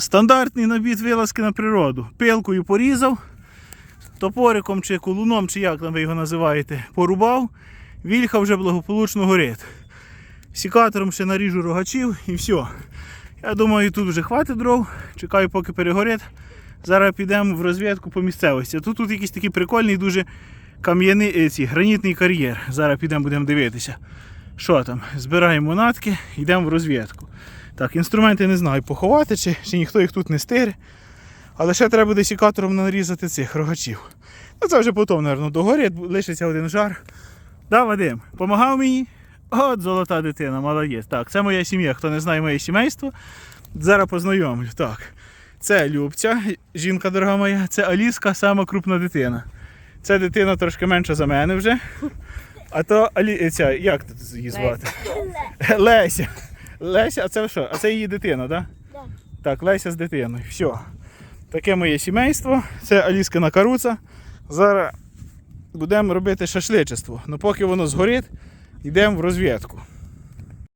Стандартний набіт вилазки на природу. Пилкою порізав, топориком чи колуном, чи як там ви його називаєте, порубав, вільха вже благополучно горить. Сікатором ще наріжу рогачів і все. Я думаю, тут вже хватить дров. Чекаю, поки перегорить. Зараз підемо в розвідку по місцевості. Тут, тут якийсь такий прикольний, дуже кам'яний е, ці, гранітний кар'єр. Зараз підемо будемо дивитися. Що там? Збираємо натки, йдемо в розвідку. Так, інструменти не знаю, поховати чи, чи ніхто їх тут не стире. Але ще треба буде сікатором нарізати цих рогачів. Ну це вже потім, мабуть, догорять, лишиться один жар. Да, Вадим, помагав мені? От золота дитина, молодець. Так, це моя сім'я. Хто не знає моє сімейство, зараз познайомлю. Так. Це Любця, жінка дорога моя, це Аліска, сама крупна дитина. Це дитина трошки менша за мене вже. А то Алі... ця, як тут її звати? Леся. Леся, а це що? А це її дитина, так? Да. Так, Леся з дитиною. Все. Таке моє сімейство. Це Аліскина каруца. Зараз будемо робити шашличество. Ну поки воно згорить, йдемо в розвідку.